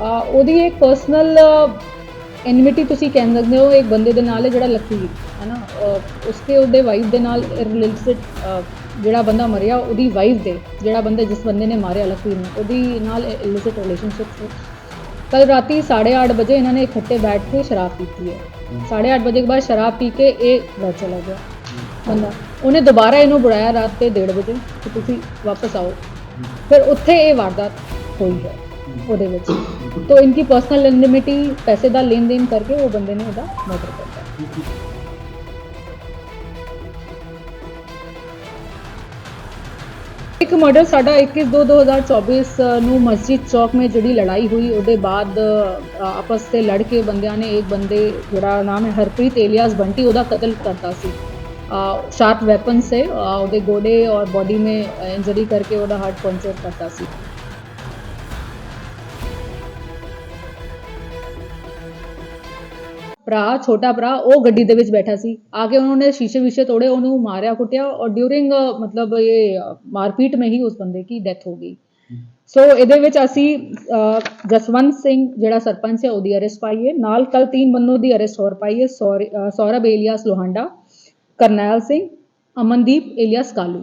ਉਹਦੀ ਇੱਕ personal enmity ਤੁਸੀਂ ਕਹਿ ਸਕਦੇ ਹੋ ਇੱਕ ਬੰਦੇ ਦੇ ਨਾਲ ਹੈ ਜਿਹੜਾ ਲਖਵੀਰ ਹੈ ਨਾ ਉਸਕੇ ਉਹਦੇ ਵਾਈਫ ਦੇ ਨਾਲ ਰਿਲੇਟਡ ਜਿਹੜਾ ਬੰਦਾ ਮਰਿਆ ਉਹਦੀ ਵਾਈਫ ਦੇ ਜਿਹੜਾ ਬੰਦਾ ਜਿਸ ਬੰਦੇ ਨੇ ਮਾਰਿਆ ਲਖਵੀਰ ਨੂੰ ਉਹਦੀ ਨਾਲ ਇਲਿਸਿਟ ਰਿਲੇਸ਼ਨਸ਼ਿਪ ਸੀ। ਕੱਲ ਰਾਤੀ 8:30 ਵਜੇ ਇਹਨਾਂ ਨੇ ਇਕੱਠੇ ਬੈਠ ਕੇ ਸ਼ਰਾਬ ਪੀਤੀ ਹੈ। 8:30 ਵਜੇ ਕੇ ਬਾਅਦ ਸ਼ਰਾਬ ਪੀ ਕੇ ਇਹ ਘਰ ਚਲਾ ਗਿਆ। ਬੰਦਾ ਉਹਨੇ ਦੁਬਾਰਾ ਇਹਨੂੰ ਬੁਲਾਇਆ ਰਾਤ ਤੇ 1:30 ਵਜੇ ਕਿ ਤੁਸੀਂ ਵਾਪਸ ਆਓ। ਫਿਰ ਉੱਥੇ ਇਹ ਵਾਰਦਾਤ ਹੋਈ ਹੈ। ਉਹਦੇ ਵਿੱਚ तो इनकी पर्सनल एनमिटी पैसे ਦਾ लेन देन करके वो बंदे ने ਉਹਦਾ ਮਰਡਰ ਕਰਤਾ ਇੱਕ ਮਰਡਰ ਸਾਡਾ 21/2/2024 ਨੂੰ ਮਸਜਿਦ ਚੌਕ में ਜਿਹੜੀ ਲੜਾਈ ਹੋਈ ਉਹਦੇ ਬਾਅਦ ਅ, ਆਪਸ ਤੇ ਲੜ ਕੇ ਬੰਦਿਆਂ ਨੇ ਇੱਕ ਬੰਦੇ ਜਿਹੜਾ ਨਾਮ ਹੈ ਹਰਪ੍ਰੀਤ ਏਲੀਆਸ ਬੰਟੀ ਉਹਦਾ ਕਤਲ ਕਰਤਾ ਸੀ ਸ਼ਾਰਪ ਵੈਪਨ ਸੇ ਅ, ਉਹਦੇ ਗੋਡੇ ਔਰ ਬੋਡੀ में इंजरी करके ਉਹਦਾ ਹਾਰਟ ਪੰਚਰ ਕਰਤਾ ਸੀ ਭਰਾ ਛੋਟਾ ਭਰਾ ਉਹ ਗੱਡੀ ਦੇ ਵਿੱਚ ਬੈਠਾ ਸੀ। ਆ ਕੇ ਉਹਨਾਂ ਨੇ ਸ਼ੀਸ਼ੇ ਵਿਸ਼ੇ ਤੋੜੇ ਉਹਨੂੰ ਮਾਰਿਆ ਕੁੱਟਿਆ ਔਰ ਡਿਊਰਿੰਗ ਮਤਲਬ ਇਹ ਮਾਰਪੀਟ ਮੇਂ ਹੀ ਉਸ ਬੰਦੇ ਦੀ ਡੈਥ ਹੋ ਗਈ। ਸੋ ਇਹਦੇ ਵਿੱਚ ਅਸੀਂ ਜਸਵੰਤ ਸਿੰਘ ਜਿਹੜਾ ਸਰਪੰਚ ਹੈ ਉਹਦੀ ਅਰੈਸਟ ਪਾਈ ਨਾਲ ਕੱਲ ਤਿੰਨ ਬੰਦੋਂ ਦੀ ਅਰੈਸਟ ਹੋਰ ਪਾਈ ਹੈ ਸੌਰਭ ਏਲੀਆਸ ਲੋਹਾਂਡਾ ਕਰਨੈਲ ਸਿੰਘ ਅਮਨਦੀਪ ਏਲੀਆਸ ਕਾਲੂ।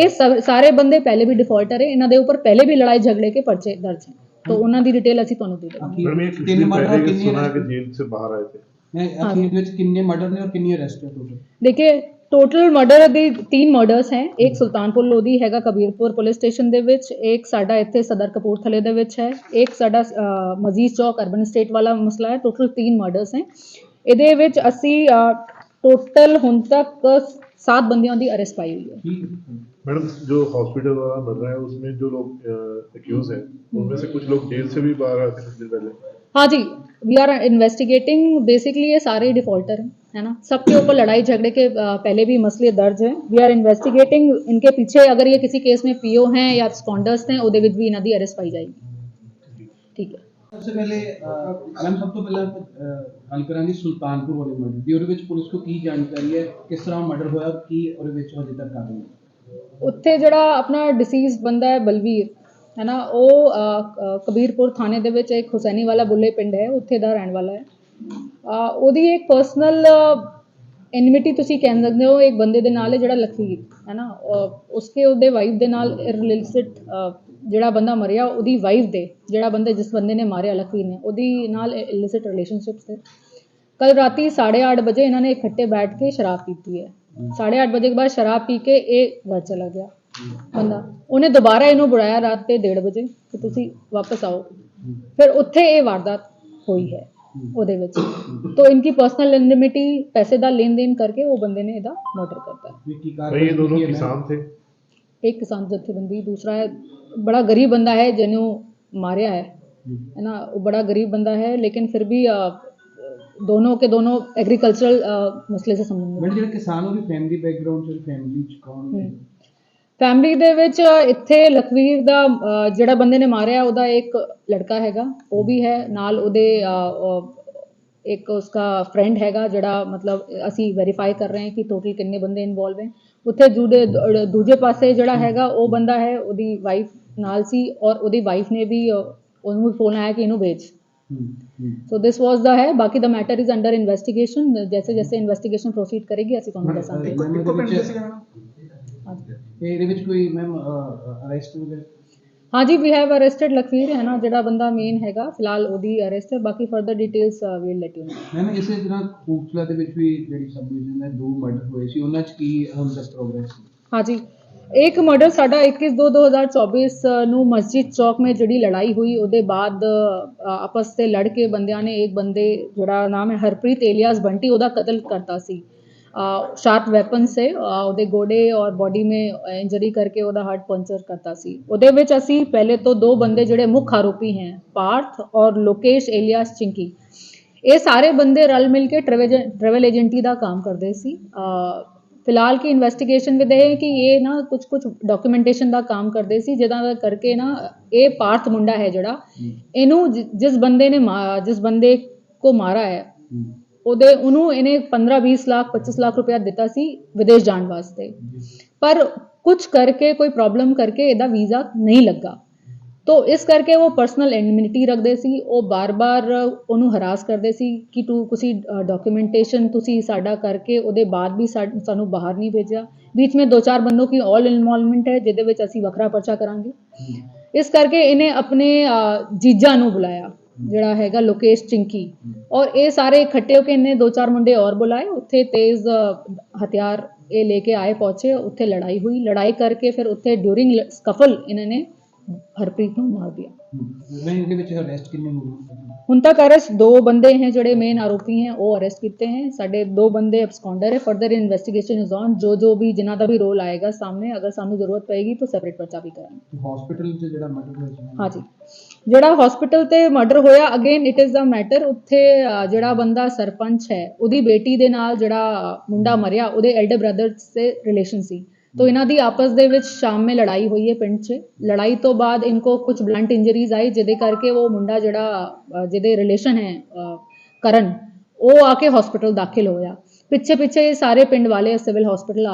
ਇਹ ਸਾਰੇ ਬੰਦੇ ਪਹਿਲੇ ਵੀ ਡਿਫਾਲਟਰ ਹੈ ਇਹਨਾਂ ਦੇ ਉੱਪਰ ਪਹਿਲੇ ਵੀ ਲੜਾਈ ਝਗੜੇ ਕੇ ਪਰਚੇ ਦਰਜ ਹੈ। ਤਾਂ ਉਹਨਾਂ ਦੀ ਡਿਟੇਲ ਅਸੀਂ ਤੁਹਾਨੂੰ ਦੇ ਦੇਵਾਂਗੇ ਤਿੰਨ ਮਰਡਰ ਕਿੰਨੇ ਸੁਣਾ ਜੇਲ੍ਹ ਤੋਂ ਬਾਹਰ ਆਏ ਤੇ। अखीर में कितने मर्डर ने और कितनी अरेस्ट है टोटल देखिए ਟੋਟਲ ਮਰਡਰ ਦੇ ਤਿੰਨ ਮਰਡਰਸ ਹੈ। ਇੱਕ ਸੁਲਤਾਨਪੁਰ ਲੋਧੀ ਹੈਗਾ ਕਬੀਰਪੁਰ ਪੁਲਿਸ ਸਟੇਸ਼ਨ ਦੇ ਵਿੱਚ ਇੱਕ ਸਾਡਾ ਇੱਥੇ ਸਦਰ ਕਪੂਰਥਲੇ ਦੇ ਵਿੱਚ ਹੈ ਇੱਕ ਸਾਡਾ ਮਜ਼ੀਦ ਚੌਕ ਅਰਬਨ ਸਟੇਟ ਵਾਲਾ ਮਸਲਾ ਹੈ। ਟੋਟਲ ਤਿੰਨ ਮਰਡਰਸ ਹੈ। ਇਹਦੇ ਵਿੱਚ ਅਸੀਂ ਟੋਟਲ ਹੁਣ ਤੱਕ 7 ਬੰਦਿਆਂ ਦੀ ਅਰੈਸਟ ਪਾਈ ਹੋਈ ਹੈ। ਮੈਡਮ ਜੋ ਹਸਪੀਟਲ ਵਾਲਾ ਮਰਡਰ ਹੈ ਉਸमें जो लोग एक्यूज हैं उनमें से कुछ लोग जेल से भी बाहर आते कुछ दिन पहले हाँ जी वी आर इन्वेस्टिगेटिंग बेसिकली ये सारे डिफॉल्टर हैं है ना सबके ऊपर लड़ाई झगड़े के अ, पहले भी मसले दर्ज हैं वी आर इन्वेस्टिगेटिंग इनके पीछे अगर ये किसी केस में पीओ हैं या स्पॉन्डर्स हैं ਉਹਦੇ ਵਿੱਚ ਵੀ ਇਹਨਾਂ ਦੀ ਅਰੈਸਟ ਪਾਈ ਜਾਏਗੀ ਠੀਕ ਹੈ ਸਭ ਤੋਂ ਪਹਿਲੇ ਮੈਮ ਸਭ ਤੋਂ ਪਹਿਲਾਂ ਅਹ, ਗੱਲ ਕਰਾਂਗੇ ਸੁਲਤਾਨਪੁਰ ਵਾਲੇ ਮਰਡਰ ਦੀ ਉਹਦੇ ਵਿੱਚ ਪੁਲਿਸ ਕੋ ਕੀ ਜਾਣਕਾਰੀ ਹੈ ਕਿਸ ਤਰ੍ਹਾਂ ਮਰਡਰ ਹੋਇਆ ਕੀ ਉਹਦੇ ਵਿੱਚ ਹਜੇ ਤੱਕ ਕਾਬੂ ਹੈ ਉੱਥੇ ਜਿਹੜਾ ਆਪਣਾ ਡਿਸੀਜ਼ ਬੰਦਾ ਹੈ ਬਲਵੀਰ ਹੈ ਨਾ ਉਹ ਕਬੀਰਪੁਰ ਥਾਣੇ ਦੇ ਵਿੱਚ ਇੱਕ ਹੁਸੈਨੀ ਵਾਲਾ ਬੁੱਲੇ ਪਿੰਡ ਹੈ ਉੱਥੇ ਦਾ ਰਹਿਣ ਵਾਲਾ ਹੈ। ਉਹਦੀ ਇੱਕ ਪਰਸਨਲ ਐਨਿਮਿਟੀ ਤੁਸੀਂ ਕਹਿ ਸਕਦੇ ਹੋ ਇੱਕ ਬੰਦੇ ਦੇ ਨਾਲ ਹੈ ਜਿਹੜਾ ਲਖਵੀਰ ਹੈ ਨਾ ਉਸਕੇ ਉਹਦੇ ਵਾਈਫ ਦੇ ਨਾਲ ਰਿਲੇਟਡ ਜਿਹੜਾ ਬੰਦਾ ਮਰਿਆ ਉਹਦੀ ਵਾਈਫ ਦੇ ਜਿਹੜਾ ਬੰਦੇ ਜਿਸ ਬੰਦੇ ਨੇ ਮਾਰਿਆ ਲਖਵੀਰ ਨੇ ਉਹਦੀ ਨਾਲ ਇਲਿਸਿਟ ਰਿਲੇਸ਼ਨਸ਼ਿਪ ਸੀ ਕੱਲ ਰਾਤੀ 8:30 ਵਜੇ ਇਹਨਾਂ ਨੇ ਇਕੱਠੇ ਬੈਠ ਕੇ ਸ਼ਰਾਬ ਪੀਤੀ ਹੈ। 8:30 ਵਜੇ ਕੇ ਬਾਅਦ ਸ਼ਰਾਬ ਪੀ ਕੇ ਇਹ ਘਰ ਚਲਾ ਗਿਆ। ਬੰਦਾ ਉਹਨੇ ਦੁਬਾਰਾ ਇਹਨੂੰ ਬੁਲਾਇਆ ਰਾਤ ਤੇ 1:30 ਵਜੇ ਕਿ ਤੁਸੀਂ ਵਾਪਸ ਆਓ ਫਿਰ ਉੱਥੇ ਇਹ ਵਾਰਦਾਤ ਹੋਈ ਹੈ ਉਹਦੇ ਵਿੱਚ तो इनकी पर्सनल एनमिटी पैसे ਦਾ लेन देन करके वो बंदे ने ਇਹਦਾ ਮਰਡਰ ਕਰਤਾ ਵੀ ਕੀ भाई ये दोनों ਕੀ ਹੈ ma'am? किसान थे ਇੱਕ ਕਿਸਾਨ ਜਥੇਬੰਦੀ ਦੂਸਰਾ ਹੈ ਬੜਾ ਗਰੀਬ ਬੰਦਾ ਹੈ ਜਿਹਨੂੰ ਮਾਰਿਆ ਹੈ ਹਮ, है ना वो बड़ा गरीब बंदा है लेकिन फिर भी अ, दोनों के दोनों एग्रीकल्चरल मसले से संबंधित ਮੈਡਮ ਜਿਹੜਾ ਕਿਸਾਨ ਉਹਦੀ ਫੈਮਿਲੀ ਦੇ ਵਿੱਚ ਇੱਥੇ ਲਖਵੀਰ ਦਾ ਜਿਹੜਾ ਬੰਦੇ ਨੇ ਮਾਰਿਆ ਉਹਦਾ ਇੱਕ ਲੜਕਾ ਹੈਗਾ ਉਹ ਵੀ ਹੈ। ਨਾਲ ਉਹਦੇ ਇੱਕ ਉਸका ਫਰੈਂਡ ਹੈਗਾ ਜਿਹੜਾ ਮਤਲਬ ਅਸੀਂ ਵੈਰੀਫਾਈ ਕਰ ਰਹੇ ਹਾਂ ਕਿ ਟੋਟਲ ਕਿੰਨੇ ਬੰਦੇ ਇਨਵੋਲਵ ਹੈ ਉੱਥੇ ਜੁੜੇ ਦ- ਦੂਜੇ ਪਾਸੇ ਜਿਹੜਾ ਹੈਗਾ ਉਹ ਬੰਦਾ ਹੈ ਉਹਦੀ ਵਾਈਫ ਨਾਲ ਸੀ ਔਰ ਉਹਦੀ ਵਾਈਫ ਨੇ ਵੀ ਉਹਨੂੰ ਫੋਨ ਆਇਆ ਕਿ ਇਹਨੂੰ ਵੇਚ। ਸੋ ਦਿਸ ਵਾਸ ਦਾ ਹੈ ਬਾਕੀ ਦਾ ਮੈਟਰ ਇਜ਼ ਅੰਡਰ ਇਨਵੈਸਟੀਗੇਸ਼ਨ ਜੈਸੇ ਜੈਸੇ ਇਨਵੈਸਟੀਗੇਸ਼ਨ ਪ੍ਰੋਸੀਡ ਕਰੇਗੀ ਅਸੀਂ ਤੁਹਾਨੂੰ ਦੱਸਾਂਗੇ ਮੈਮ ਇਹਦੇ ਵਿੱਚ ਹਾਂਜੀ। ਤੇ ਇਹਦੇ ਵਿੱਚ ਕੋਈ ਮੈਮ ਅਰੈਸਟ ਵਗੈਰਾ? ਹਾਂਜੀ ਵੀ ਹੈਵ ਅਰੈਸਟਡ ਲਖਵੀਰ ਹੈ ਨਾ ਜਿਹੜਾ ਬੰਦਾ ਮੇਨ ਹੈਗਾ ਫਿਲਹਾਲ ਉਹਦੀ ਅਰੈਸਟ ਹੈ ਬਾਕੀ further details we'll let you ma'am ਇਸੇ ਤਰ੍ਹਾਂ ਕਪੂਰਥਲਾ ਦੇ ਵਿੱਚ ਵੀ ਜਿਹੜੀ ਸਬ ਡਿਵੀਜ਼ਨ ਹੈ ਦੋ ਮਰਡਰ ਹੋਏ ਸੀ ਉਹਨਾਂ ਚ ਕੀ ਹੁਣ ਤੱਕ ਪ੍ਰੋਗਰੈਸ ਹਾਂਜੀ ਇੱਕ ਮਰਡਰ ਸਾਡਾ 21/2/2024 ਨੂੰ ਮਸਜਿਦ ਚੌਕ में ਜਿਹੜੀ ਲੜਾਈ ਹੋਈ ਉਹਦੇ ਬਾਅਦ ਆਪਸ ਤੇ ਲੜ ਕੇ ਬੰਦਿਆਂ ਨੇ ਇੱਕ ਬੰਦੇ ਜਿਹੜਾ ਨਾਮ ਹੈ ਹਰਪ੍ਰੀਤ ਏਲੀਆਸ ਬੰਟੀ ਉਹਦਾ ਕਤਲ ਕਰਤਾ ਸੀ। ਸ਼ਾਰਪ ਵੈਪਨ ਸੇ ਉਹਦੇ ਗੋਡੇ ਔਰ ਬੋਡੀ में ਇੰਜਰੀ ਕਰਕੇ ਉਹਦਾ ਹਾਰਟ ਪੰਚਰ ਕਰਤਾ ਸੀ। ਉਹਦੇ ਵਿੱਚ ਅਸੀਂ ਪਹਿਲੇ ਤੋਂ ਦੋ ਬੰਦੇ ਜਿਹੜੇ ਮੁੱਖ ਆਰੋਪੀ ਹੈ ਪਾਰਥ ਔਰ ਲੋਕੇਸ਼ ਏਲੀਆਸ ਚਿੰਕੀ। ਇਹ ਸਾਰੇ ਬੰਦੇ ਰਲ ਮਿਲ ਕੇ ਟਰੈਵਲ ਏਜੰਟੀ ਦਾ ਕੰਮ ਕਰਦੇ ਸੀ। ਫਿਲਹਾਲ ਕੀ ਇਨਵੈਸਟੀਗੇਸ਼ਨ ਵਿਦ ਇਹ ਹੈ ਕਿ ਇਹ ਨਾ ਕੁਝ ਕੁਝ ਡਾਕੂਮੈਂਟੇਸ਼ਨ ਦਾ ਕੰਮ ਕਰਦੇ ਸੀ ਜਿਹਦਾ ਕਰਕੇ ਨਾ ਇਹ ਪਾਰਥ ਮੁੰਡਾ ਹੈ ਜਿਹੜਾ ਇਹਨੂੰ ਜਿਸ ਬੰਦੇ ਨੇ ਮਾ- ਜਿਸ ਬੰਦੇ ਕੋ ਮਾਰਾ ਹੈ। ਉਹਦੇ ਉਹਨੂੰ ਇਹਨੇ 15 20 ਲੱਖ 25 ਲੱਖ ਰੁਪਇਆ ਦਿੱਤਾ ਸੀ ਵਿਦੇਸ਼ ਜਾਣ ਵਾਸਤੇ। ਪਰ ਕੁਝ ਕਰਕੇ ਕੋਈ ਪ੍ਰੋਬਲਮ ਕਰਕੇ ਇਹਦਾ ਵੀਜ਼ਾ ਨਹੀਂ ਲੱਗਾ। ਤੋ ਇਸ ਕਰਕੇ ਉਹ ਪਰਸਨਲ ਇਮਿਊਨਿਟੀ ਰੱਖਦੇ ਸੀ ਉਹ ਬਾਰ-ਬਾਰ ਉਹਨੂੰ ਹਰਾਸ ਕਰਦੇ ਸੀ ਕਿ ਤੂੰ ਤੁਸੀਂ ਡਾਕੂਮੈਂਟੇਸ਼ਨ ਤੁਸੀਂ ਸਾਡਾ ਕਰਕੇ ਉਹਦੇ ਬਾਅਦ ਵੀ ਸਾਨੂੰ ਬਾਹਰ ਨਹੀਂ ਭੇਜਿਆ। ਵਿੱਚ ਵਿੱਚ ਦੋ ਚਾਰ ਬੰਦੋ ਕੀ ਆਲ ਇਨਵੋਲਵਮੈਂਟ ਹੈ ਜਿਹਦੇ ਵਿੱਚ ਅਸੀਂ ਵੱਖਰਾ ਪਰਚਾ ਕਰਾਂਗੇ। ਇਸ ਕਰਕੇ ਇਹਨੇ ਆਪਣੇ ਜੀਜਾ ਨੂੰ ਬੁਲਾਇਆ। ਜਿਹੜਾ ਹੈਗਾ ਲੋਕੇਸ਼ ਚਿੰਕੀ ਔਰ ਇਹ ਸਾਰੇ ਇਕੱਠੇ ਹੋ ਕੇ ਇਹਨੇ ਦੋ ਚਾਰ ਮੁੰਡੇ ਔਰ ਬੁਲਾਏ ਉੱਥੇ ਤੇਜ਼ ਹਥਿਆਰ ਇਹ ਲੈ ਕੇ ਆਏ ਪਹੁੰਚੇ ਉੱਥੇ ਲੜਾਈ ਹੋਈ ਲੜਾਈ ਕਰਕੇ ਫਿਰ ਉੱਥੇ ਡਿਊਰਿੰਗ ਸਕਫਲ ਇਹਨਾਂ ਨੇ ਹਰਪ੍ਰੀਤ ਨੂੰ ਮਾਰ ਦਿਆ ਨਹੀਂ ਇਹਦੇ ਵਿੱਚ ਅਰੈਸਟ ਕਿੰਨੇ ਹੁਣ ਤੱਕ ਅਰੈਸਟ ਦੋ ਬੰਦੇ ਹੈ ਜਿਹੜੇ ਮੇਨ ਆਰੋਪੀ ਹੈ ਉਹ ਅਰੈਸਟ ਕੀਤੇ ਹੈ ਸਾਡੇ ਦੋ ਬੰਦੇ ਐਬਸਕੌਂਡਰ ਹੈ ਫਰਦਰ ਇਨਵੈਸਟੀਗੇਸ਼ਨ ਇਜ਼ ਔਨ ਜੋ ਜੋ ਵੀ ਜਿਨ੍ਹਾਂ ਦਾ ਵੀ ਰੋਲ ਆਏਗਾ ਸਾਹਮਣੇ ਅਗਰ ਸਾਨੂੰ ਜ਼ਰੂਰਤ ਪਏਗੀ ਤਾਂ ਸੈਪਰੇਟ ਪਰਚਾ ਵੀ ਕਰਾਂਗੇ ਹਸਪੀਟਲ 'ਚ ਜਿਹੜਾ ਮਰਡਰ ਹੋਇਆ ਹਾਂ ਜੀ ਜਿਹੜਾ ਹਸਪੀਟਲ ਤੇ ਮਰਡਰ ਹੋਇਆ again it is the matter ਉੱਥੇ ਜਿਹੜਾ ਬੰਦਾ ਸਰਪੰਚ ਹੈ, ਉਹਦੀ ਬੇਟੀ ਦੇ ਨਾਲ ਜਿਹੜਾ ਮੁੰਡਾ ਮਰਿਆ, ਉਹਦੇ ਐਲਡਰ ਬ੍ਰਦਰ ਸੇ ਰਿਲੇਸ਼ਨ ਸੀ। तो ਇਹਨਾਂ ਦੀ ਆਪਸ ਦੇ ਵਿੱਚ ਸ਼ਾਮ में ਲੜਾਈ ਹੋਈ ਹੈ ਪਿੰਡ 'ਚ। ਲੜਾਈ ਤੋਂ ਬਾਅਦ ਇਨਕੋ ਕੁਝ ਬਲੰਟ ਇੰਜਰੀਜ਼ ਆਈ ਜਿਹਦੇ ਕਰਕੇ ਉਹ ਮੁੰਡਾ ਜਿਹੜਾ ਜਿਹਦੇ ਰਿਲੇਸ਼ਨ ਹੈ ਕਰਨ, ਉਹ ਆ ਕੇ ਹਸਪੀਟਲ ਦਾਖਲ ਹੋਇਆ। ਪਿੱਛੇ ਪਿੱਛੇ ਸਾਰੇ ਪਿੰਡ ਵਾਲੇ ਸਿਵਲ ਹਸਪੀਟਲ